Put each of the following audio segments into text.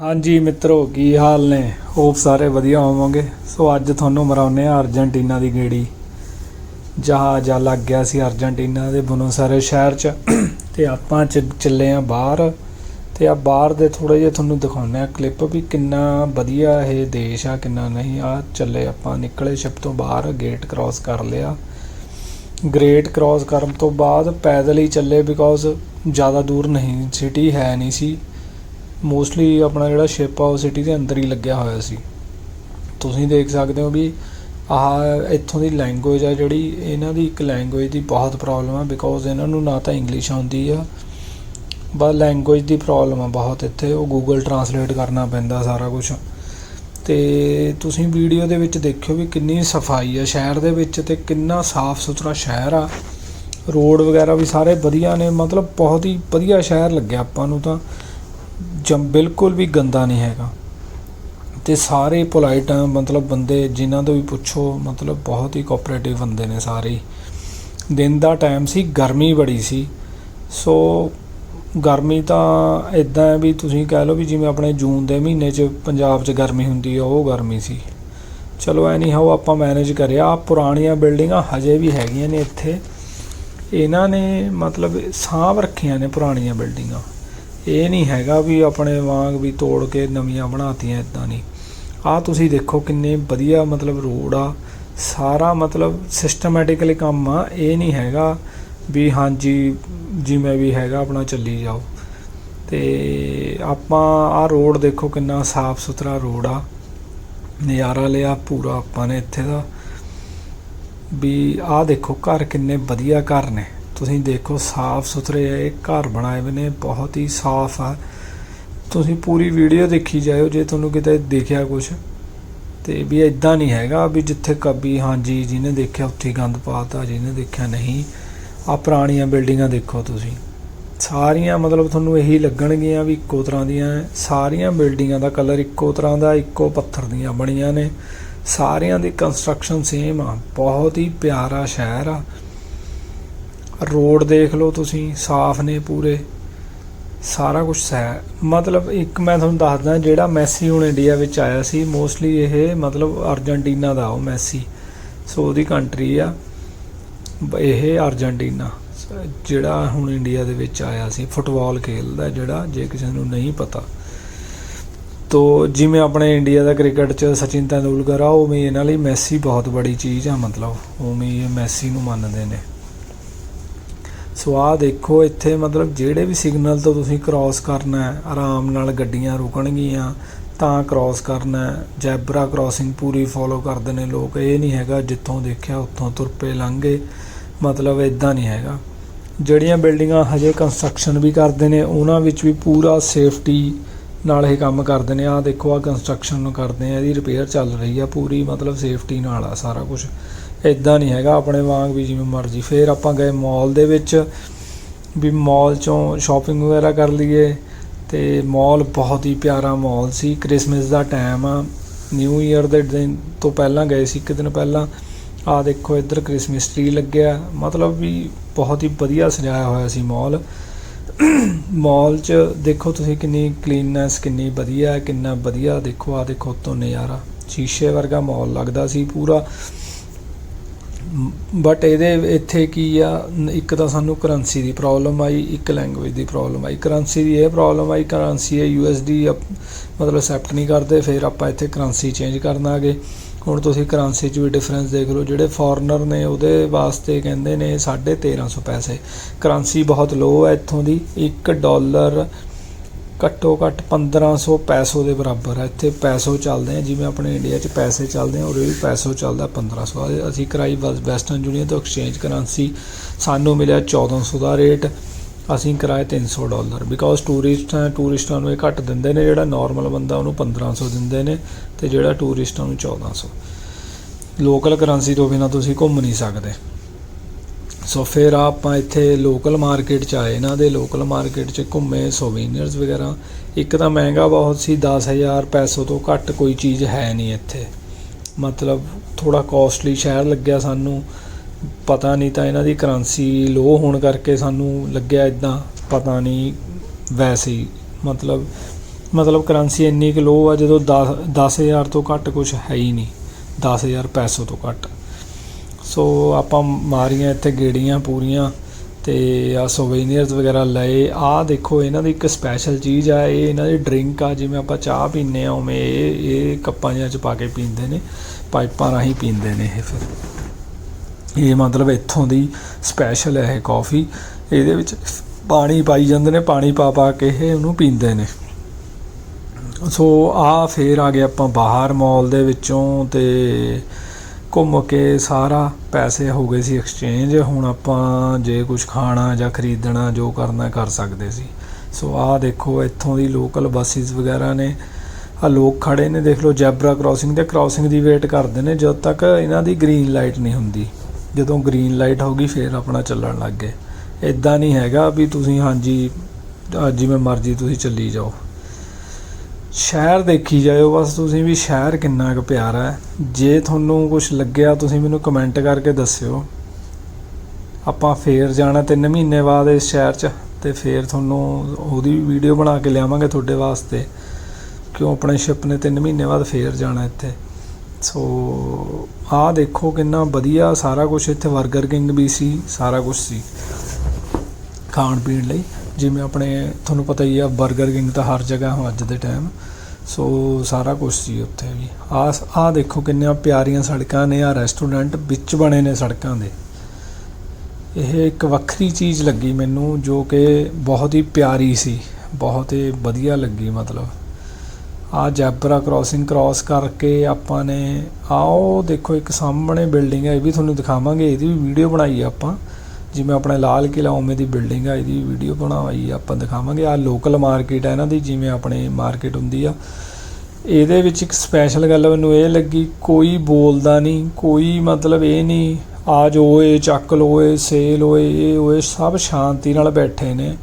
ਹਾਂਜੀ ਮਿੱਤਰੋ, ਕੀ ਹਾਲ ਨੇ? ਹੋਪ ਸਾਰੇ ਵਧੀਆ ਹੋਵੋਗੇ। ਸੋ ਅੱਜ ਤੁਹਾਨੂੰ ਮਰਾਉਨੇ ਆ ਅਰਜਨਟੀਨਾ ਦੀ ਗੇੜੀ। ਜਹਾਜ਼ ਆ ਲੱਗ ਗਿਆ ਸੀ ਅਰਜਨਟੀਨਾ ਦੇ ਬੁਨੋਸ ਆਇਰਸ ਸ਼ਹਿਰ 'ਚ। ਤੇ ਆਪਾਂ ਚ- ਚੱਲੇ ਆ ਬਾਹਰ। ਤੇ ਆ ਬਾਹਰ ਦੇ ਥੋੜੇ ਜਿਹਾ ਤੁਹਾਨੂੰ ਦਿਖਾਉਂਦੇ ਆ ਕਲਿੱਪ ਵੀ ਕਿੰਨਾ ਵਧੀਆ ਇਹ ਦੇਸ਼ ਆ, ਕਿੰਨਾ ਨਹੀਂ ਆ। ਚੱਲੇ ਆਪਾਂ ਨਿਕਲੇ ਸ਼ਿਪ ਤੋਂ ਬਾਹਰ ਗੇਟ ਕ੍ਰਾਸ ਕਰ ਲਿਆ। ਗ੍ਰੇਟ ਕ੍ਰਾਸ ਕਰਨ ਤੋਂ ਬਾਅਦ ਪੈਦਲ ਹੀ ਚੱਲੇ ਬਿਕੋਜ਼ ਜ਼ਿਆਦਾ ਦੂਰ ਨਹੀਂ ਸਿਟੀ ਹੈ ਨਹੀਂ ਸੀ। ਮੋਸਟਲੀ ਆਪਣਾ ਜਿਹੜਾ ਸ਼ਿਪ ਆ, ਉਹ ਸਿਟੀ ਦੇ ਅੰਦਰ ਹੀ ਲੱਗਿਆ ਹੋਇਆ ਸੀ। ਤੁਸੀਂ ਦੇਖ ਸਕਦੇ ਹੋ ਵੀ ਆਹ ਇੱਥੋਂ ਦੀ ਲੈਂਗੁਏਜ ਆ ਜਿਹੜੀ, ਇਹਨਾਂ ਦੀ ਇੱਕ ਲੈਂਗੁਏਜ ਦੀ ਬਹੁਤ ਪ੍ਰੋਬਲਮ ਆ ਬਿਕੋਜ਼ ਇਹਨਾਂ ਨੂੰ ਨਾ ਤਾਂ ਇੰਗਲਿਸ਼ ਆਉਂਦੀ ਆ, ਬਸ ਲੈਂਗੁਏਜ ਦੀ ਪ੍ਰੋਬਲਮ ਆ ਬਹੁਤ ਇੱਥੇ। ਉਹ ਗੂਗਲ ਟਰਾਂਸਲੇਟ ਕਰਨਾ ਪੈਂਦਾ ਸਾਰਾ ਕੁਝ ਤੇ ਤੁਸੀਂ ਵੀਡੀਓ ਦੇ ਵਿੱਚ ਦੇਖਿਓ ਵੀ ਕਿੰਨੀ ਸਫ਼ਾਈ ਆ ਸ਼ਹਿਰ ਦੇ ਵਿੱਚ ਤੇ ਕਿੰਨਾ ਸਾਫ਼ ਸੁਥਰਾ ਸ਼ਹਿਰ ਆ। ਰੋਡ ਵਗੈਰਾ ਵੀ ਸਾਰੇ ਵਧੀਆ ਨੇ, ਮਤਲਬ ਬਹੁਤ ਹੀ ਵਧੀਆ ਸ਼ਹਿਰ ਲੱਗਿਆ ਆਪਾਂ ਨੂੰ ਤਾਂ। ਜਮ ਬਿਲਕੁਲ ਵੀ ਗੰਦਾ ਨਹੀਂ ਹੈਗਾ। ਅਤੇ ਸਾਰੇ ਪੋਲਾਈਟ ਆ, ਮਤਲਬ ਬੰਦੇ ਜਿਨ੍ਹਾਂ ਤੋਂ ਵੀ ਪੁੱਛੋ, ਮਤਲਬ ਬਹੁਤ ਹੀ ਕੋਆਪਰੇਟਿਵ ਬੰਦੇ ਨੇ ਸਾਰੇ। ਹੀ। ਦਿਨ ਦਾ ਟਾਈਮ ਸੀ, ਗਰਮੀ ਬੜੀ ਸੀ। ਸੋ ਗਰਮੀ ਤਾਂ ਇਦਾਂ ਹੈ ਵੀ ਤੁਸੀਂ ਕਹਿ ਲਓ ਵੀ ਜਿਵੇਂ ਆਪਣੇ ਜੂਨ ਦੇ ਮਹੀਨੇ 'ਚ ਪੰਜਾਬ 'ਚ ਗਰਮੀ ਹੁੰਦੀ ਆ, ਉਹ ਗਰਮੀ ਸੀ। ਚਲੋ ਐਨੀ ਹਾਓ ਆਪਾਂ ਮੈਨੇਜ ਕਰਿਆ। ਪੁਰਾਣੀਆਂ ਬਿਲਡਿੰਗਾਂ ਹਜੇ ਵੀ ਹੈਗੀਆਂ ਨੇ ਇੱਥੇ। ਇਹਨਾਂ ਨੇ ਮਤਲਬ ਸਾਂਭ ਰੱਖੀਆਂ ਨੇ ਪੁਰਾਣੀਆਂ ਬਿਲਡਿੰਗਾਂ ਇਹ ਨਹੀਂ ਹੈਗਾ ਵੀ ਆਪਣੇ ਵਾਂਗ ਵੀ ਤੋੜ ਕੇ ਨਵੀਆਂ ਬਣਾਤੀਆਂ ਇਦਾਂ ਨਹੀਂ। ਆਹ ਤੁਸੀਂ ਦੇਖੋ ਕਿੰਨੇ ਵਧੀਆ ਮਤਲਬ ਰੋਡ ਆ। ਸਾਰਾ ਮਤਲਬ ਸਿਸਟਮੈਟਿਕਲੀ ਕੰਮ ਆ। ਇਹ ਨਹੀਂ ਹੈਗਾ ਵੀ ਹਾਂਜੀ ਜਿਵੇਂ ਵੀ ਹੈਗਾ ਆਪਣਾ ਚੱਲੀ ਜਾਓ। ਤੇ ਆਪਾਂ ਆਹ ਰੋਡ ਦੇਖੋ ਕਿੰਨਾ ਸਾਫ਼ ਸੁਥਰਾ ਰੋਡ ਆ। ਨਜ਼ਾਰਾ ਲਿਆ ਪੂਰਾ ਆਪਾਂ ਨੇ ਇੱਥੇ ਦਾ। ਵੀ ਆਹ ਦੇਖੋ ਘਰ ਕਿੰਨੇ ਵਧੀਆ ਘਰ ਨੇ। ਤੁਸੀਂ ਦੇਖੋ ਸਾਫ਼ ਸੁਥਰੇ ਇਹ ਘਰ ਬਣਾਏ ਹੋਏ ਨੇ, ਬਹੁਤ ਹੀ ਸਾਫ਼ ਆ। ਤੁਸੀਂ ਪੂਰੀ ਵੀਡੀਓ ਦੇਖੀ ਜਾਇਓ ਜੇ ਤੁਹਾਨੂੰ ਕਿਤੇ ਦੇਖਿਆ ਕੁਝ ਤੇ ਵੀ ਇਦਾਂ ਨਹੀਂ ਹੈਗਾ ਵੀ ਜਿੱਥੇ ਕਬੀ ਹਾਂਜੀ ਜਿਹਨੇ ਦੇਖਿਆ, ਉੱਥੇ ਗੰਦ ਪਾਤਾ, ਜਿਹਨੇ ਦੇਖਿਆ ਨਹੀਂ। ਆ ਪੁਰਾਣੀਆਂ ਬਿਲਡਿੰਗਾਂ ਦੇਖੋ ਤੁਸੀਂ। ਸਾਰੀਆਂ ਮਤਲਬ ਤੁਹਾਨੂੰ ਇਹੀ ਲੱਗਣਗੀਆਂ ਵੀ ਇੱਕੋ ਤਰ੍ਹਾਂ ਦੀਆਂ ਸਾਰੀਆਂ ਬਿਲਡਿੰਗਾਂ ਦਾ ਕਲਰ ਇੱਕੋ ਤਰ੍ਹਾਂ ਦਾ, ਇੱਕੋ ਪੱਥਰ ਦੀਆਂ ਬਣੀਆਂ ਨੇ। ਸਾਰਿਆਂ ਦੀ ਕੰਸਟਰਕਸ਼ਨ ਸੇਮ ਆ। ਬਹੁਤ ਹੀ ਪਿਆਰਾ ਸ਼ਹਿਰ ਆ। ਰੋਡ ਦੇਖ ਲਓ ਤੁਸੀਂ, ਸਾਫ਼ ਨੇ ਪੂਰੇ, ਸਾਰਾ ਕੁਝ ਹੈ ਮਤਲਬ ਇੱਕ ਮੈਂ ਤੁਹਾਨੂੰ ਦੱਸਦਾ, ਜਿਹੜਾ ਮੈਸੀ ਹੁਣ ਇੰਡੀਆ ਵਿੱਚ ਆਇਆ ਸੀ ਮੋਸਟਲੀ ਇਹ ਮਤਲਬ ਅਰਜਨਟੀਨਾ ਦਾ ਉਹ ਮੈਸੀ, ਸੋ ਉਹਦੀ ਕੰਟਰੀ ਆ ਬ- ਇਹ ਅਰਜਨਟੀਨਾ, ਜਿਹੜਾ ਹੁਣ ਇੰਡੀਆ ਦੇ ਵਿੱਚ ਆਇਆ ਸੀ, ਫੁੱਟਬਾਲ ਖੇਲਦਾ ਜਿਹੜਾ, ਜੇ ਕਿਸੇ ਨੂੰ ਨਹੀਂ ਪਤਾ। ਤੋ ਜਿਵੇਂ ਆਪਣੇ ਇੰਡੀਆ ਦਾ ਕ੍ਰਿਕਟ 'ਚ ਸਚਿਨ ਤੈਂਦੁਲਕਰ ਆ ਉਹ ਵੀ ਇਹਨਾਂ ਲਈ ਮੈਸੀ ਬਹੁਤ ਬੜੀ ਚੀਜ਼ ਆ, ਮਤਲਬ, ਉਵੇਂ ਹੀ ਮੈਸੀ ਨੂੰ ਮੰਨਦੇ ਨੇ। ਸੋ ਆਹ ਦੇਖੋ, ਇੱਥੇ ਮਤਲਬ ਜਿਹੜੇ ਵੀ ਸਿਗਨਲ ਤੋਂ ਤੁਸੀਂ ਕ੍ਰਾਸ ਕਰਨਾ ਹੈ, ਆਰਾਮ ਨਾਲ ਗੱਡੀਆਂ ਰੁਕਣਗੀਆਂ, ਤਾਂ ਕ੍ਰਾਸ ਕਰਨਾ ਜੈਬਰਾ ਕ੍ਰਾਸਿੰਗ ਪੂਰੀ ਫੋਲੋ ਕਰਦੇ ਨੇ ਲੋਕ। ਇਹ ਨਹੀਂ ਹੈਗਾ ਜਿੱਥੋਂ ਦੇਖਿਆ, ਉੱਥੋਂ ਤੁਰ ਪਏ ਲੰਘੇ। ਮਤਲਬ ਇਦਾਂ ਨਹੀਂ ਹੈਗਾ। ਜਿਹੜੀਆਂ ਬਿਲਡਿੰਗਾਂ ਹਜੇ ਕੰਸਟਰਕਸ਼ਨ ਵੀ ਕਰਦੇ ਨੇ, ਉਹਨਾਂ ਵਿੱਚ ਵੀ ਪੂਰਾ ਸੇਫਟੀ ਨਾਲ ਇਹ ਕੰਮ ਕਰਦੇ ਨੇ। ਆਹ ਦੇਖੋ ਆ ਕੰਸਟਰਕਸ਼ਨ ਨੂੰ ਕਰਦੇ ਆ, ਇਹਦੀ ਰਿਪੇਅਰ ਚੱਲ ਰਹੀ ਆ ਪੂਰੀ, ਮਤਲਬ ਸੇਫਟੀ ਨਾਲ ਆ ਸਾਰਾ ਕੁਝ ਇਦਾਂ ਨਹੀਂ ਹੈਗਾ, ਆਪਣੇ ਵਾਂਗ ਵੀ ਜਿਵੇਂ ਮਰਜ਼ੀ। ਫਿਰ ਆਪਾਂ ਗਏ ਮਾਲ ਦੇ ਵਿੱਚ, ਵੀ ਮਾਲ ਚੋਂ ਸ਼ਾਪਿੰਗ ਵਗੈਰਾ ਕਰ ਲਈਏ ਤੇ ਮਾਲ ਬਹੁਤ ਹੀ ਪਿਆਰਾ ਮਾਲ ਸੀ। ਕ੍ਰਿਸਮਸ ਦਾ ਟਾਈਮ ਆ ਨਿਊ ਈਅਰ ਦੇ ਦਿਨ ਤੋਂ ਪਹਿਲਾਂ ਗਏ ਸੀ, ਇੱਕ ਦਿਨ ਪਹਿਲਾਂ। ਆ ਦੇਖੋ, ਇੱਧਰ ਕ੍ਰਿਸਮਸ ਟ੍ਰੀ ਲੱਗਿਆ। ਮਤਲਬ ਵੀ ਬਹੁਤ ਹੀ ਵਧੀਆ ਸਜਾਇਆ ਹੋਇਆ ਸੀ ਮਾਲ ਮਾਲ 'ਚ ਦੇਖੋ ਤੁਸੀਂ ਕਿੰਨੀ ਕਲੀਨਨੈਸ ਕਿੰਨੀ ਵਧੀਆ, ਕਿੰਨਾ ਵਧੀਆ। ਦੇਖੋ, ਆ ਦੇਖੋ ਤੋਂ ਨਜ਼ਾਰਾ। ਸ਼ੀਸ਼ੇ ਵਰਗਾ ਮਾਲ ਲੱਗਦਾ ਸੀ ਪੂਰਾ। ਬਟ ਇਹਦੇ ਇੱਥੇ ਕੀ ਆ? ਇੱਕ ਤਾਂ ਸਾਨੂੰ ਕਰੰਸੀ ਦੀ ਪ੍ਰੋਬਲਮ ਆਈ, ਇੱਕ ਲੈਂਗੁਏਜ ਦੀ ਪ੍ਰੋਬਲਮ ਆਈ। ਕਰੰਸੀ ਦੀ ਇਹ ਪ੍ਰੋਬਲਮ ਆਈ ਕਰੰਸੀ ਹੈ ਯੂਐਸਡੀ ਮਤਲਬ ਅਸੈਪਟ ਨਹੀਂ ਕਰਦੇ, ਫਿਰ ਆਪਾਂ ਇੱਥੇ ਕਰੰਸੀ ਚੇਂਜ ਕਰਨ ਆ ਹੁਣ ਤੁਸੀਂ ਕਰੰਸੀ 'ਚ ਵੀ ਡਿਫਰੈਂਸ ਦੇਖ ਲਓ, ਜਿਹੜੇ ਫੋਰਨਰ ਨੇ ਉਹਦੇ ਵਾਸਤੇ ਕਹਿੰਦੇ ਨੇ 1350 ਪੈਸੇ। ਕਰੰਸੀ ਬਹੁਤ ਲੋ ਹੈ ਇੱਥੋਂ ਦੀ 1 ਡਾਲਰ ਘੱਟੋ ਘੱਟ 1500 ਪੈਸੋ ਦੇ ਬਰਾਬਰ ਹੈ ਇੱਥੇ ਪੈਸੋ ਚੱਲਦੇ ਆ, ਜਿਵੇਂ ਆਪਣੇ ਇੰਡੀਆ 'ਚ ਪੈਸੇ ਚੱਲਦੇ ਆ, ਉਰੇ ਵੀ ਪੈਸੋ ਚੱਲਦਾ 1500 ਆ। ਅਸੀਂ ਕਰਾਈ ਬਸ ਵੈਸਟਰਨ ਯੂਨੀਅਨ ਤੋਂ ਐਕਸਚੇਂਜ ਕਰੰਸੀ ਸਾਨੂੰ ਮਿਲਿਆ 1400 ਦਾ ਰੇਟ ਅਸੀਂ ਕਰਾਏ 300 ਡਾਲਰ। ਬਿਕੋਜ਼ ਟੂਰਿਸਟ ਟੂਰਿਸਟਾਂ ਨੂੰ ਇਹ ਘੱਟ ਦਿੰਦੇ ਨੇ, ਜਿਹੜਾ ਨਾਰਮਲ ਬੰਦਾ ਉਹਨੂੰ 1500 ਦਿੰਦੇ ਨੇ, ਤੇ ਜਿਹੜਾ ਟੂਰਿਸਟਾਂ ਨੂੰ 1400 ਲੋਕਲ ਕਰੰਸੀ ਤੋਂ ਬਿਨਾ ਤੁਸੀਂ ਘੁੰਮ ਨਹੀਂ ਸਕਦੇ। ਸੋ ਫਿਰ ਆਪਾਂ ਇੱਥੇ ਲੋਕਲ ਮਾਰਕੀਟ ਚ ਆਏ, ਇਹਨਾਂ ਦੇ ਲੋਕਲ ਮਾਰਕੀਟ ਚ ਘੁੰਮੇ ਸੋਵੀਨੀਅਰਸ ਵਗੈਰਾ। ਇੱਕ ਤਾਂ ਮਹਿੰਗਾ ਬਹੁਤ ਸੀ 10000 ਪੈਸੋ ਤੋਂ ਘੱਟ ਕੋਈ ਚੀਜ਼ ਹੈ ਨਹੀਂ ਇੱਥੇ। ਮਤਲਬ ਥੋੜਾ ਕਾਸਟਲੀ ਸ਼ਹਿਰ ਲੱਗਿਆ ਸਾਨੂੰ। ਪਤਾ ਨਹੀਂ ਤਾਂ ਇਹਨਾਂ ਦੀ ਕਰੰਸੀ ਲੋ ਹੋਣ ਕਰਕੇ ਸਾਨੂੰ ਲੱਗਿਆ ਇਦਾਂ ਪਤਾ ਨਹੀਂ ਵੈਸੇ ਹੀ। ਮਤਲਬ ਮਤਲਬ ਕਰੰਸੀ ਇੰਨੀ ਕੁ ਲੋ ਆ ਜਦੋਂ 10 10000 ਤੋਂ ਘੱਟ ਕੁਝ ਹੈ ਹੀ ਨਹੀਂ। 10000 ਪੈਸੋ ਤੋਂ ਘੱਟ। ਸੋ ਆਪਾਂ ਮਾਰੀਆਂ ਇੱਥੇ ਗੇੜੀਆਂ ਪੂਰੀਆਂ ਤੇ ਆ ਸੋਵੇਨੀਅਰਸ ਵਗੈਰਾ ਲਏ। ਆ ਦੇਖੋ, ਇਹਨਾਂ ਦੀ ਇੱਕ ਸਪੈਸ਼ਲ ਚੀਜ਼ ਆ, ਇਹ ਇਹਨਾਂ ਦੀ ਡਰਿੰਕ ਆ, ਜਿਵੇਂ ਆਪਾਂ ਚਾਹ ਪੀਂਦੇ ਆ, ਉਵੇਂ ਇਹ ਇਹ ਕੱਪਾਂ ਜਿਹਾ ਚ ਪਾ ਕੇ ਪੀਂਦੇ ਨੇ, ਪਾਈਪਾਂ ਰਾਹੀਂ ਪੀਂਦੇ ਨੇ ਇਹ ਫਿਰ। ਇਹ ਮਤਲਬ ਇੱਥੋਂ ਦੀ ਸਪੈਸ਼ਲ ਹੈ ਇਹ ਕਾਫੀ ਇਹਦੇ ਵਿੱਚ ਪਾਣੀ ਪਾਈ ਜਾਂਦੇ ਨੇ, ਪਾਣੀ ਪਾ ਪਾ ਕੇ ਇਹ ਉਹਨੂੰ ਪੀਂਦੇ ਨੇ। ਸੋ ਆ ਫੇਰ ਆ ਗਏ ਆਪਾਂ ਬਾਹਰ ਮਾਲ ਦੇ ਵਿੱਚੋਂ ਤੇ ਘੁੰਮ ਕੇ ਸਾਰਾ ਪੈਸੇ ਹੋ ਗਏ ਸੀ ਐਕਸਚੇਂਜ ਹੁਣ ਆਪਾਂ ਜੇ ਕੁਝ ਖਾਣਾ ਜਾਂ ਖਰੀਦਣਾ, ਜੋ ਕਰਨਾ ਕਰ ਸਕਦੇ ਸੀ। ਸੋ ਆਹ ਦੇਖੋ, ਇੱਥੋਂ ਦੀ ਲੋਕਲ ਬੱਸਿਸ ਵਗੈਰਾ ਨੇ। ਆ ਲੋਕ ਖੜੇ ਨੇ, ਦੇਖ ਲਓ, ਜੈਬਰਾ ਕ੍ਰਾਸਿੰਗ ਤੇ ਕ੍ਰਾਸਿੰਗ ਦੀ ਵੇਟ ਕਰਦੇ ਨੇ, ਜਦ ਤੱਕ ਇਹਨਾਂ ਦੀ ਗ੍ਰੀਨ ਲਾਈਟ ਨਹੀਂ ਹੁੰਦੀ। ਜਦੋਂ ਗ੍ਰੀਨ ਲਾਈਟ ਹੋ ਗਈ ਫੇਰ ਆਪਣਾ ਚੱਲਣ ਲੱਗ ਗਏ। ਇਦਾਂ ਨਹੀਂ ਹੈਗਾ ਵੀ ਤੁਸੀਂ, ਹਾਂਜੀ ਜਿਵੇਂ ਮਰਜ਼ੀ ਤੁਸੀਂ ਚੱਲੀ ਜਾਓ। ਸ਼ਹਿਰ ਦੇਖੀ ਜਾਇਓ, ਬਸ ਤੁਸੀਂ ਵੀ ਸ਼ਹਿਰ ਕਿੰਨਾ ਕੁ ਪਿਆਰਾ ਹੈ। ਜੇ ਤੁਹਾਨੂੰ ਕੁਝ ਲੱਗਿਆ, ਤੁਸੀਂ ਮੈਨੂੰ ਕਮੈਂਟ ਕਰਕੇ ਦੱਸਿਓ। ਆਪਾਂ ਫੇਰ ਜਾਣਾ 3 ਮਹੀਨੇ ਬਾਅਦ ਇਸ ਸ਼ਹਿਰ 'ਚ, ਤੇ ਫੇਰ ਤੁਹਾਨੂੰ ਉਹਦੀ ਵੀਡੀਓ ਬਣਾ ਕੇ ਲਿਆਵਾਂਗੇ ਤੁਹਾਡੇ ਵਾਸਤੇ। ਕਿਉਂ, ਆਪਣੇ ਸ਼ਿਪ ਨੇ 3 ਮਹੀਨੇ ਬਾਅਦ ਫੇਰ ਜਾਣਾ ਇੱਥੇ। ਸੋ ਆਹ ਦੇਖੋ ਕਿੰਨਾ ਵਧੀਆ ਸਾਰਾ ਕੁਝ ਇੱਥੇ 버ਗਰ ਕਿੰਗ ਵੀ ਸੀ, ਸਾਰਾ ਕੁਝ ਸੀ ਖਾਣ ਪੀਣ ਲਈ। ਜਿਵੇਂ ਆਪਣੇ ਤੁਹਾਨੂੰ ਪਤਾ ਹੀ ਆ 버ਗਰ ਕਿੰਗ ਤਾਂ ਹਰ ਜਗ੍ਹਾ ਹੋ ਅੱਜ ਦੇ ਟਾਈਮ ਸੋ ਸਾਰਾ ਕੁਝ ਸੀ ਉੱਥੇ ਵੀ। ਆ ਆ ਦੇਖੋ ਕਿੰਨੀਆਂ ਪਿਆਰੀਆਂ ਸੜਕਾਂ ਨੇ, ਆ ਰੈਸਟੋਰੈਂਟ ਵਿੱਚ ਬਣੇ ਨੇ ਸੜਕਾਂ ਦੇ। ਇਹ ਇੱਕ ਵੱਖਰੀ ਚੀਜ਼ ਲੱਗੀ ਮੈਨੂੰ, ਜੋ ਕਿ ਬਹੁਤ ਹੀ ਪਿਆਰੀ ਸੀ। ਬਹੁਤ ਹੀ ਵਧੀਆ ਲੱਗੀ, ਮਤਲਬ। ਆ ਜੈਬਰਾ ਕ੍ਰਾਸਿੰਗ ਕ੍ਰਾਸ ਕਰਕੇ ਆਪਾਂ ਨੇ ਆਓ ਦੇਖੋ ਇੱਕ ਸਾਹਮਣੇ ਬਿਲਡਿੰਗ ਹੈ ਇਹ ਵੀ ਤੁਹਾਨੂੰ ਦਿਖਾਵਾਂਗੇ, ਇਹਦੀ ਵੀ ਵੀਡੀਓ ਬਣਾਈ ਆ ਆਪਾਂ। ਜਿਵੇਂ ਆਪਣੇ ਲਾਲ ਕਿਲਾ ਉਵੇਂ ਦੀ ਬਿਲਡਿੰਗ ਆ, ਇਹਦੀ ਵੀਡੀਓ ਬਣਾਈ, ਆਪਾਂ ਦਿਖਾਵਾਂਗੇ। ਆ ਲੋਕਲ ਮਾਰਕੀਟ ਹੈ ਇਹਨਾਂ ਦੀ, ਜਿਵੇਂ ਆਪਣੇ ਮਾਰਕੀਟ ਹੁੰਦੀ ਆ। ਇਹਦੇ ਵਿੱਚ ਇੱਕ ਸਪੈਸ਼ਲ ਗੱਲ ਮੈਨੂੰ ਇਹ ਲੱਗੀ, ਕੋਈ ਬੋਲਦਾ ਨਹੀਂ, ਕੋਈ ਮਤਲਬ ਇਹ ਨਹੀਂ ਆ ਜੋ ਓਏ ਚੱਕ ਲੋ ਓਏ ਸੇਲ ਹੋਏ, ਇਹ ਹੋਏ, ਸਭ ਸ਼ਾਂਤੀ ਨਾਲ ਬੈਠੇ ਨੇ।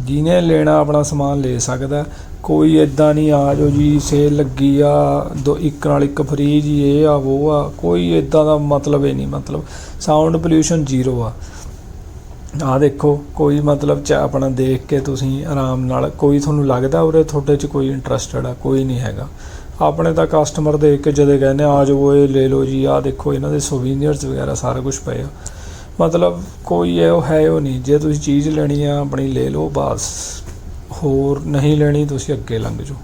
ਜਿਹਨੇ ਲੈਣਾ ਆਪਣਾ ਸਮਾਨ ਲੈ ਸਕਦਾ। ਕੋਈ ਇਦਾਂ ਨਹੀਂ ਆ ਜੋ ਜੀ ਸੇਲ ਲੱਗੀ ਆ, ਦੋ ਇੱਕ ਨਾਲ ਇੱਕ ਫ੍ਰੀ ਜੀ, ਇਹ ਆ, ਉਹ ਆ, ਕੋਈ ਇਦਾਂ ਦਾ ਮਤਲਬ ਹੀ ਨਹੀਂ, ਮਤਲਬ ਸਾਊਂਡ ਪੋਲਿਊਸ਼ਨ ਜ਼ੀਰੋ ਆ। ਆਹ ਦੇਖੋ, ਕੋਈ ਮਤਲਬ ਚ ਆਪਣਾ ਦੇਖ ਕੇ ਤੁਸੀਂ ਆਰਾਮ ਨਾਲ, ਕੋਈ ਤੁਹਾਨੂੰ ਲੱਗਦਾ ਉਰੇ ਤੁਹਾਡੇ ਚ ਕੋਈ ਇੰਟਰਸਟਡ ਆ, ਕੋਈ ਨਹੀਂ ਹੈਗਾ। ਆਪਣੇ ਤਾਂ ਕਸਟਮਰ ਦੇਖ ਕੇ ਜਦੇ ਕਹਿੰਦੇ ਆ ਜਾਓ ਇਹ ਲੈ ਲਓ ਜੀ ਆ ਦੇਖੋ ਇਹਨਾਂ ਦੇ ਸੋਵੀਨੀਅਰਸ ਵਗੈਰਾ ਸਾਰਾ ਕੁਝ ਪਏ ਆ। ਮਤਲਬ ਕੋਈ ਇਹ ਹੈ ਉਹ ਨਹੀਂ, ਜੇ ਤੁਸੀਂ ਚੀਜ਼ ਲੈਣੀ ਆ, ਆਪਣੀ ਲੈ ਲਓ, ਬਸ। ਹੋਰ ਨਹੀਂ ਲੈਣੀ, ਤੁਸੀਂ ਅੱਗੇ ਲੰਘ ਜਾਓ।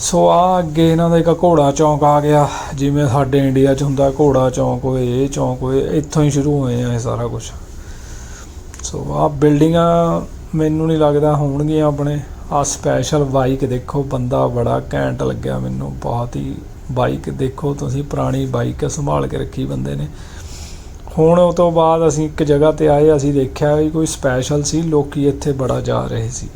ਸੋ ਆ ਅੱਗੇ ਇਹਨਾਂ ਦਾ ਇੱਕ ਘੋੜਾ ਚੌਂਕ ਆ ਗਿਆ, ਜਿਵੇਂ ਸਾਡੇ ਇੰਡੀਆ 'ਚ ਹੁੰਦਾ, ਘੋੜਾ ਚੌਂਕ ਹੋਏ, ਇਹ ਚੌਂਕ ਹੋਏ, ਇੱਥੋਂ ਹੀ ਸ਼ੁਰੂ ਹੋਏ ਆ ਇਹ ਸਾਰਾ ਕੁਝ ਸੋ ਆਹ ਬਿਲਡਿੰਗਾਂ ਮੈਨੂੰ ਨਹੀਂ ਲੱਗਦਾ ਹੋਣਗੀਆਂ ਆਪਣੇ। ਆ ਸਪੈਸ਼ਲ ਬਾਈਕ ਦੇਖੋ, ਬੰਦਾ ਬੜਾ ਘੈਂਟ ਲੱਗਿਆ ਮੈਨੂੰ। ਬਹੁਤ ਹੀ ਬਾਈਕ ਦੇਖੋ ਤੁਸੀਂ, ਪੁਰਾਣੀ ਬਾਈਕ ਸੰਭਾਲ ਕੇ ਰੱਖੀ ਬੰਦੇ ਨੇ। ਹੁਣ ਉਹ ਤੋਂ ਬਾਅਦ ਅਸੀਂ ਇੱਕ ਜਗ੍ਹਾ ਤੇ ਆਏ, ਅਸੀਂ ਦੇਖਿਆ ਵੀ ਕੋਈ ਸਪੈਸ਼ਲ ਸੀ, ਲੋਕੀ ਇੱਥੇ ਬੜਾ ਜਾ ਰਹੇ ਸੀ।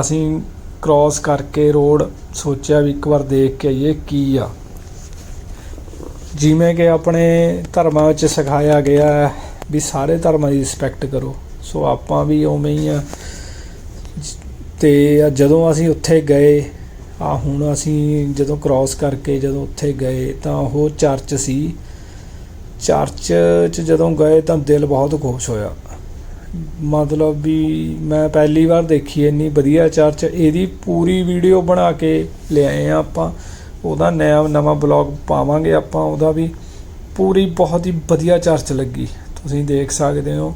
ਅਸੀਂ ਕ੍ਰਾਸ ਕਰਕੇ ਰੋਡ ਸੋਚਿਆ ਵੀ ਇੱਕ ਵਾਰ ਦੇਖ ਕੇ ਆਈਏ ਕੀ ਆ। ਜਿਵੇਂ ਕਿ ਆਪਣੇ ਧਰਮਾਂ ਵਿੱਚ ਸਿਖਾਇਆ ਗਿਆ ਹੈ ਵੀ ਸਾਰੇ ਧਰਮਾਂ ਦੀ ਰਿਸਪੈਕਟ ਕਰੋ। ਸੋ ਆਪਾਂ ਵੀ ਉਵੇਂ ਹੀ ਆ। ਤੇ ਜਦੋਂ ਅਸੀਂ ਉੱਥੇ ਗਏ, ਆ ਹੁਣ ਅਸੀਂ ਜਦੋਂ ਕ੍ਰਾਸ ਕਰਕੇ ਜਦੋਂ ਉੱਥੇ ਗਏ ਤਾਂ ਉਹ ਚਰਚ ਸੀ। ਚਰਚ 'ਚ ਜਦੋਂ ਗਏ ਤਾਂ ਦਿਲ ਬਹੁਤ ਖੁਸ਼ ਹੋਇਆ। ਮਤਲਬ ਵੀ ਮੈਂ ਪਹਿਲੀ ਵਾਰ ਦੇਖੀ ਇੰਨੀ ਵਧੀਆ ਚਰਚ। ਇਹਦੀ ਪੂਰੀ ਵੀਡੀਓ ਬਣਾ ਕੇ ਲਿਆਏ ਆ ਆਪਾਂ। ਉਹਦਾ ਨਵਾਂ ਨਵਾਂ ਬਲੌਗ ਪਾਵਾਂਗੇ ਆਪਾਂ। ਉਹਦਾ ਵੀ ਪੂਰੀ ਬਹੁਤ ਹੀ ਵਧੀਆ ਚਰਚ ਲੱਗੀ। ਤੁਸੀਂ ਦੇਖ ਸਕਦੇ ਹੋ।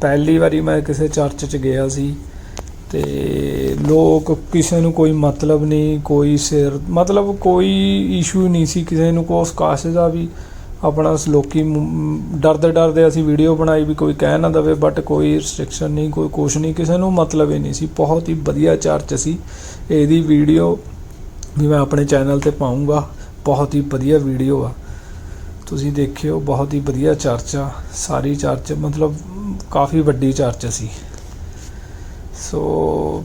ਪਹਿਲੀ ਵਾਰੀ ਮੈਂ ਕਿਸੇ ਚਰਚ 'ਚ ਗਿਆ ਸੀ ਤੇ ਲੋਕ ਕਿਸੇ ਨੂੰ ਕੋਈ ਮਤਲਬ ਨਹੀਂ, ਕੋਈ ਸਿਰ, ਮਤਲਬ ਕੋਈ ਇਸ਼ੂ ਨਹੀਂ ਸੀ ਕਿਸੇ ਨੂੰ ਕੋਸ ਕਾਸ ਦਾ ਵੀ ਆਪਣਾ ਸ- ਲੋਕੀ ਡਰਦੇ ਡਰਦੇ ਅਸੀਂ ਵੀਡੀਓ ਬਣਾਈ ਵੀ ਕੋਈ ਕਹਿ ਨਾ ਦਵੇ ਬਟ ਕੋਈ ਰਿਸਟ੍ਰਿਕਸ਼ਨ ਨਹੀਂ, ਕੋਈ ਕੁਛ ਨਹੀਂ, ਕਿਸੇ ਨੂੰ ਮਤਲਬ ਹੀ ਨਹੀਂ ਸੀ। ਬਹੁਤ ਹੀ ਵਧੀਆ ਚਰਚ ਸੀ। ਇਹਦੀ ਵੀਡੀਓ ਵੀ ਮੈਂ ਆਪਣੇ ਚੈਨਲ ਤੇ ਪਾਉਂਗਾ। ਬਹੁਤ ਹੀ ਵਧੀਆ ਵੀਡੀਓ ਆ। ਤੁਸੀਂ ਦੇਖਿਓ, ਬਹੁਤ ਹੀ ਵਧੀਆ ਚਰਚ ਆ, ਸਾਰੀ ਚਰਚ, ਮਤਲਬ ਕਾਫੀ ਵੱਡੀ ਚਰਚ ਸੀ। ਸੋ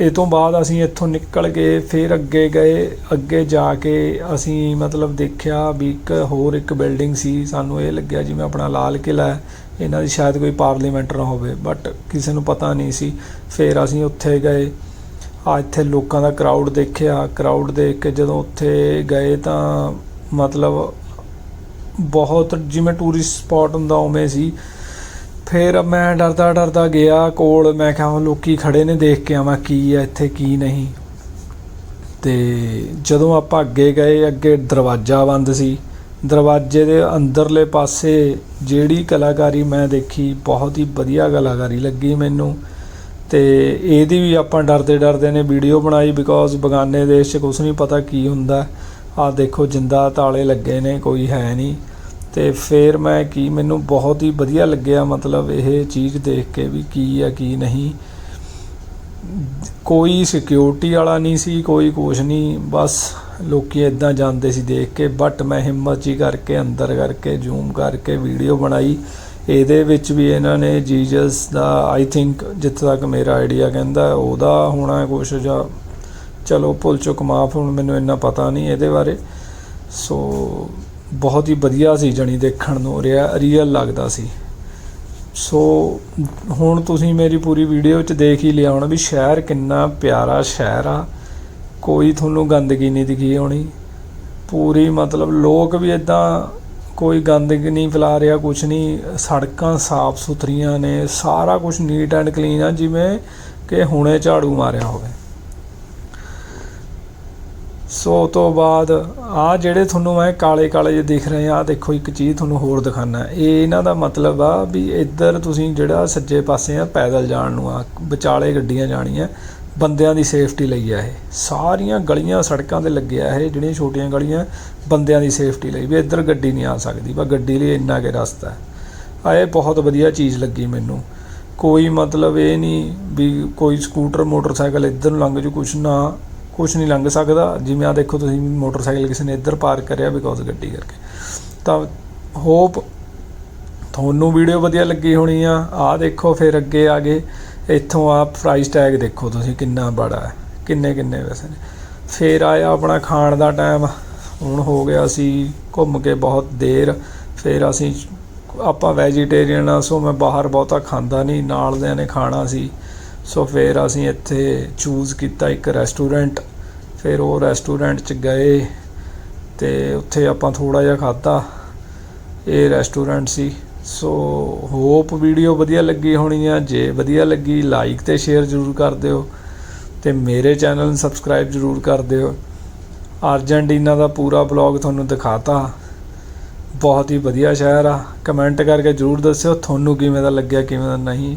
ਇਹ ਤੋਂ ਬਾਅਦ ਅਸੀਂ ਇੱਥੋਂ ਨਿਕਲ ਗਏ, ਫਿਰ ਅੱਗੇ ਗਏ, ਅੱਗੇ ਜਾ ਕੇ ਅਸੀਂ ਮਤਲਬ ਦੇਖਿਆ ਵੀ ਇੱਕ ਹੋਰ ਇੱਕ ਬਿਲਡਿੰਗ ਸੀ, ਸਾਨੂੰ ਇਹ ਲੱਗਿਆ ਜਿਵੇਂ ਆਪਣਾ ਲਾਲ ਕਿਲਾ ਹੈ, ਇਹਨਾਂ ਦੀ ਸ਼ਾਇਦ ਕੋਈ ਪਾਰਲੀਮੈਂਟ ਨਾ ਹੋਵੇ ਬਟ ਕਿਸੇ ਨੂੰ ਪਤਾ ਨਹੀਂ ਸੀ। ਫਿਰ ਅਸੀਂ ਉੱਥੇ ਗਏ, ਆ ਇੱਥੇ ਲੋਕਾਂ ਦਾ ਕਰਾਊਡ ਦੇਖਿਆ ਕਰਾਊਡ ਦੇਖ ਕੇ ਜਦੋਂ ਉੱਥੇ ਗਏ ਤਾਂ ਮਤਲਬ ਬਹੁਤ ਜਿਵੇਂ ਟੂਰਿਸਟ ਸਪੌਟ ਹੁੰਦਾ ਉਵੇਂ ਸੀ। ਫਿਰ ਮੈਂ ਡਰਦਾ ਡਰਦਾ ਗਿਆ, ਕੋਲ ਮੈਂ ਕਿਹਾ ਉਹ ਲੋਕੀ ਖੜੇ ਨੇ ਦੇਖ ਕੇ ਆਵਾਂ ਕੀ ਹੈ ਇੱਥੇ ਕੀ ਨਹੀਂ। ਤੇ ਜਦੋਂ ਆਪਾਂ ਅੱਗੇ ਗਏ, ਅੱਗੇ ਦਰਵਾਜ਼ਾ ਬੰਦ ਸੀ। ਦਰਵਾਜ਼ੇ ਦੇ ਅੰਦਰਲੇ ਪਾਸੇ ਜਿਹੜੀ ਕਲਾਕਾਰੀ ਮੈਂ ਦੇਖੀ, ਬਹੁਤ ਹੀ ਵਧੀਆ ਕਲਾਕਾਰੀ ਲੱਗੀ ਮੈਨੂੰ। ਤੇ ਇਹਦੀ ਵੀ ਆਪਾਂ ਡਰਦੇ ਡਰਦੇ ਨੇ ਵੀਡੀਓ ਬਣਾਈ ਬਿਕੋਜ਼ ਬਗਾਨੇ ਦੇਸ਼ 'ਚ ਕੁਝ ਨਹੀਂ ਪਤਾ ਕੀ ਹੁੰਦਾ। ਆਹ ਦੇਖੋ, ਜਿੰਦਾ ਤਾਲੇ ਲੱਗੇ ਨੇ, ਕੋਈ ਹੈ ਨਹੀਂ। ਤੇ ਫਿਰ ਮੈਂ ਕੀ, ਮੈਨੂੰ ਬਹੁਤ ਹੀ ਵਧੀਆ ਲੱਗਿਆ, ਮਤਲਬ ਇਹ ਚੀਜ਼ ਦੇਖ ਕੇ ਵੀ ਕੀ ਆ ਕੀ ਨਹੀਂ। ਕੋਈ ਸਿਕਿਉਰਿਟੀ ਵਾਲਾ ਨਹੀਂ ਸੀ, ਕੋਈ ਕੁਛ ਨਹੀਂ, ਬਸ ਲੋਕੀ ਇਦਾਂ ਜਾਂਦੇ ਸੀ ਦੇਖ ਕੇ। ਬਟ ਮੈਂ ਹਿੰਮਤ ਜੀ ਕਰਕੇ, ਅੰਦਰ ਕਰਕੇ ਜ਼ੂਮ ਕਰਕੇ ਵੀਡੀਓ ਬਣਾਈ। ਇਹਦੇ ਵਿੱਚ ਵੀ ਇਹਨਾਂ ਨੇ ਜੀਜਸ ਦਾ ਆਈ ਥਿੰਕ ਜਿੱਥੇ ਤੱਕ ਮੇਰਾ ਆਈਡੀਆ ਕਹਿੰਦਾ, ਉਹਦਾ ਹੋਣਾ ਕੁਛ ਜਾਂ ਚਲੋ ਭੁੱਲ ਚੁੱਕ ਮਾਫ ਹੁਣ ਮੈਨੂੰ ਇੰਨਾ ਪਤਾ ਨਹੀਂ ਇਹਦੇ ਬਾਰੇ। ਸੋ ਬਹੁਤ ਹੀ ਵਧੀਆ ਸੀ ਜਣੀ ਦੇਖਣ ਨੂੰ ਰੀਅਲ ਲੱਗਦਾ ਸੀ। ਸੋ ਹੁਣ ਤੁਸੀਂ ਮੇਰੀ ਪੂਰੀ ਵੀਡੀਓ 'ਚ ਦੇਖ ਹੀ ਲਿਆ ਹੋਣਾ ਵੀ ਸ਼ਹਿਰ ਕਿੰਨਾ ਪਿਆਰਾ ਸ਼ਹਿਰ ਆ। ਕੋਈ ਤੁਹਾਨੂੰ ਗੰਦਗੀ ਨਹੀਂ ਦਿਖੀ ਹੋਣੀ। ਪੂਰੀ ਮਤਲਬ ਲੋਕ ਵੀ ਇਦਾਂ ਕੋਈ ਗੰਦਗੀ ਨਹੀਂ ਫੈਲਾ ਰਿਹਾ, ਕੁਛ ਨਹੀਂ। ਸੜਕਾਂ ਸਾਫ਼ ਸੁਥਰੀਆਂ ਨੇ, ਸਾਰਾ ਕੁਝ ਨੀਟ ਐਂਡ ਕਲੀਨ ਆ, ਜਿਵੇਂ ਕਿ ਹੁਣੇ ਝਾੜੂ ਮਾਰਿਆ ਹੋਵੇ। ਸੋ ਉਹ ਤੋਂ ਬਾਅਦ ਆ ਜਿਹੜੇ ਤੁਹਾਨੂੰ ਮੈਂ ਕਾਲੇ ਕਾਲੇ ਜੇ ਦਿਖ ਰਹੇ ਆ ਦੇਖੋ ਇੱਕ ਚੀਜ਼ ਤੁਹਾਨੂੰ ਹੋਰ ਦਿਖਾਣਾ ਇਹ ਇਹਨਾਂ ਦਾ ਮਤਲਬ ਆ ਵੀ ਇੱਧਰ ਤੁਸੀਂ ਜਿਹੜਾ ਸੱਜੇ ਪਾਸੇ ਆ ਪੈਦਲ ਜਾਣ ਨੂੰ ਆ, ਵਿਚਾਲੇ ਗੱਡੀਆਂ ਜਾਣੀਆਂ, ਬੰਦਿਆਂ ਦੀ ਸੇਫਟੀ ਲਈ ਆ ਇਹ। ਸਾਰੀਆਂ ਗਲੀਆਂ ਸੜਕਾਂ ਤੇ ਲੱਗਿਆ ਇਹ, ਜਿਹੜੀਆਂ ਛੋਟੀਆਂ ਗਲੀਆਂ, ਬੰਦਿਆਂ ਦੀ ਸੇਫਟੀ ਲਈ ਵੀ ਇੱਧਰ ਗੱਡੀ ਨਹੀਂ ਆ ਸਕਦੀ, ਬਸ ਗੱਡੀ ਲਈ ਇੰਨਾ ਕੇ ਰਸਤਾ ਹੈ। ਆ ਇਹ ਬਹੁਤ ਵਧੀਆ ਚੀਜ਼ ਲੱਗੀ ਮੈਨੂੰ। ਕੋਈ ਮਤਲਬ ਇਹ ਨਹੀਂ ਵੀ ਕੋਈ ਸਕੂਟਰ, ਮੋਟਰਸਾਈਕਲ ਇੱਧਰ ਨੂੰ ਲੰਘ ਜੂ, ਕੁਛ ਨਾ। ਕੁਛ ਨਹੀਂ ਲੰਘ ਸਕਦਾ। ਜਿਵੇਂ ਆ ਦੇਖੋ ਤੁਸੀਂ ਮੋਟਰਸਾਈਕਲ ਕਿਸੇ ਨੇ ਇੱਧਰ ਪਾਰਕ ਕਰਿਆ ਬਿਕੋਜ਼ ਗੱਡੀ ਕਰਕੇ। ਤਾਂ ਹੋਪ ਤੁਹਾਨੂੰ ਵੀਡੀਓ ਵਧੀਆ ਲੱਗੀ ਹੋਣੀ ਆ। ਆ ਦੇਖੋ ਫਿਰ ਅੱਗੇ ਆ ਗਏ। ਇੱਥੋਂ ਆ ਪ੍ਰਾਈਸ ਟੈਗ ਦੇਖੋ ਤੁਸੀਂ ਕਿੰਨਾ ਬੜਾ ਹੈ। ਕਿੰਨੇ ਕਿੰਨੇ ਵੈਸੇ ਨੇ। ਫਿਰ ਆਇਆ ਆਪਣਾ ਖਾਣ ਦਾ ਟਾਈਮ ਹੁਣ ਹੋ ਗਿਆ ਸੀ ਘੁੰਮ ਕੇ ਬਹੁਤ ਦੇਰ। ਫਿਰ ਅਸੀਂ ਆਪਾਂ ਵੈਜੀਟੇਰੀਅਨ ਆ, ਸੋ ਮੈਂ ਬਾਹਰ ਬਹੁਤਾ ਖਾਂਦਾ ਨਹੀਂ। ਨਾਲ ਦਿਆਂ ਨੇ ਖਾਣਾ ਸੀ। ਸੋ ਫਿਰ ਅਸੀਂ ਇੱਥੇ ਚੂਜ਼ ਕੀਤਾ ਇੱਕ ਰੈਸਟੋਰੈਂਟ ਫਿਰ ਉਹ ਰੈਸਟੋਰੈਂਟ 'ਚ ਗਏ ਤੇ ਉੱਥੇ ਆਪਾਂ ਥੋੜਾ ਜਿਹਾ ਖਾਧਾ। ਇਹ ਰੈਸਟੋਰੈਂਟ ਸੀ। ਸੋ ਹੋਪ ਵੀਡੀਓ ਵਧੀਆ ਲੱਗੀ ਹੋਣੀ ਆ। ਜੇ ਵਧੀਆ ਲੱਗੀ ਲਾਈਕ ਤੇ ਸ਼ੇਅਰ ਜ਼ਰੂਰ ਕਰ ਦਿਓ ਤੇ ਮੇਰੇ ਚੈਨਲ ਨੂੰ ਸਬਸਕ੍ਰਾਈਬ ਜ਼ਰੂਰ ਕਰ ਦਿਓ। ਅਰਜੈਂਟੀਨਾ ਦਾ ਪੂਰਾ ਬਲੌਗ ਤੁਹਾਨੂੰ ਦਿਖਾਤਾ। ਬਹੁਤ ਹੀ ਵਧੀਆ ਸ਼ਹਿਰ ਆ। ਕਮੈਂਟ ਕਰਕੇ ਜ਼ਰੂਰ ਦੱਸਿਓ, ਤੁਹਾਨੂੰ ਕਿਵੇਂ ਦਾ ਲੱਗਿਆ, ਕਿਵੇਂ ਦਾ ਨਹੀਂ।